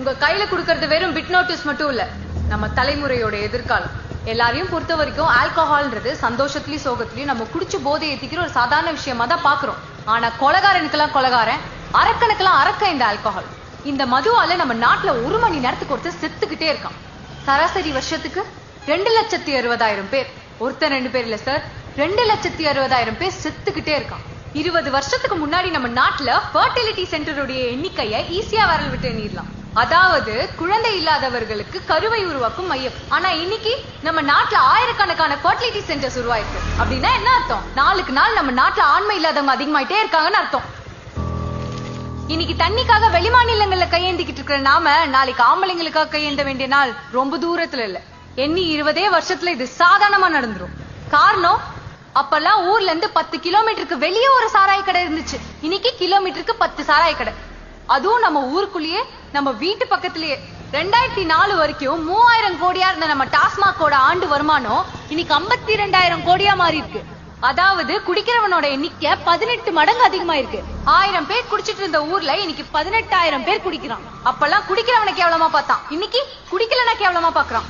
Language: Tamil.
உங்க கையில குடுக்கறது வெறும் பிட் நோட்டீஸ் மட்டும் இல்ல. நம்ம தலைமுறையோட எதிர்காலம். எல்லாரையும் பொறுத்த வரைக்கும் ஆல்கஹால்ன்றது சந்தோஷத்துலயும் சோகத்துலயும் நம்ம குடிச்சு போதை ஏத்திக்கிற ஒரு சாதாரண விஷயமா தான் பாக்குறோம். ஆனா கொலகாரனுக்கெல்லாம் கொலகாரன் அரக்கனுக்கெல்லாம் அரக்க இந்த ஆல்கஹால் இந்த மதுவால நம்ம நாட்டுல ஒரு மணி நேரத்துக்கு ஒருத்தர் செத்துக்கிட்டே இருக்கான். சராசரி வருஷத்துக்கு ரெண்டு லட்சத்தி அறுபதாயிரம் பேர். ஒருத்தர் ரெண்டு பேர் இல்ல சார் ரெண்டு லட்சத்தி அறுபதாயிரம் பேர் செத்துக்கிட்டே இருக்கான். இருபது வருஷத்துக்கு முன்னாடி நம்ம நாட்டுல ஃபர்டிலிட்டி சென்டருடைய எண்ணிக்கையை ஈஸியா வரல் விட்டு எண்ணிடலாம். அதாவது குழந்தை இல்லாதவர்களுக்கு கருவை உருவாக்கும் மையம். ஆனா இன்னைக்கு நம்ம நாட்டுல ஆயிரக்கணக்கான ஃபர்டிலிட்டி சென்டர்ஸ் உருவாயிருக்கு. அப்படின்னா என்ன அர்த்தம்? நாளுக்கு நாள் நம்ம நாட்டுல ஆண்மை இல்லாதவங்க அதிகமாயிட்டே இருக்காங்கன்னு அர்த்தம். இன்னைக்கு தண்ணிக்காக வெளிமாநிலங்கள்ல கையேந்திக்கிட்டு இருக்கிற நாம நாளைக்கு ஆம்பளைங்களுக்காக கையேந்த வேண்டிய நாள் ரொம்ப தூரத்துல இல்ல. எண்ணி இருபதே வருஷத்துல இது சாதாரணமா நடந்துரும். காரணம் அப்பெல்லாம் ஊர்ல இருந்து பத்து கிலோமீட்டருக்கு வெளியே ஒரு சாராய கடை இருந்துச்சு. இன்னைக்கு கிலோமீட்டருக்கு பத்து சாராய கடை. அதுவும் நம்ம ஊருக்குள்ளேயே நம்ம வீட்டு பக்கத்திலேயே ரெண்டாயிரத்தி நாலு வரைக்கும் மூவாயிரம் கோடியா இருந்த நம்ம டாஸ்மாகோட ஆண்டு வருமானம் இன்னைக்கு ஐம்பத்தி ரெண்டாயிரம் கோடியா மாறி இருக்கு. அதாவது குடிக்கிறவனோட எண்ணிக்கை பதினெட்டு மடங்கு அதிகமா இருக்கு ஆயிரம் பேர் குடிச்சிட்டு இருந்த ஊர்ல இன்னைக்கு பதினெட்டாயிரம் பேர் குடிக்கிறான். அப்பெல்லாம் குடிக்கிறவனை கேவலமா பார்த்தான். இன்னைக்கு குடிக்கலனா கேவலமா பாக்குறான்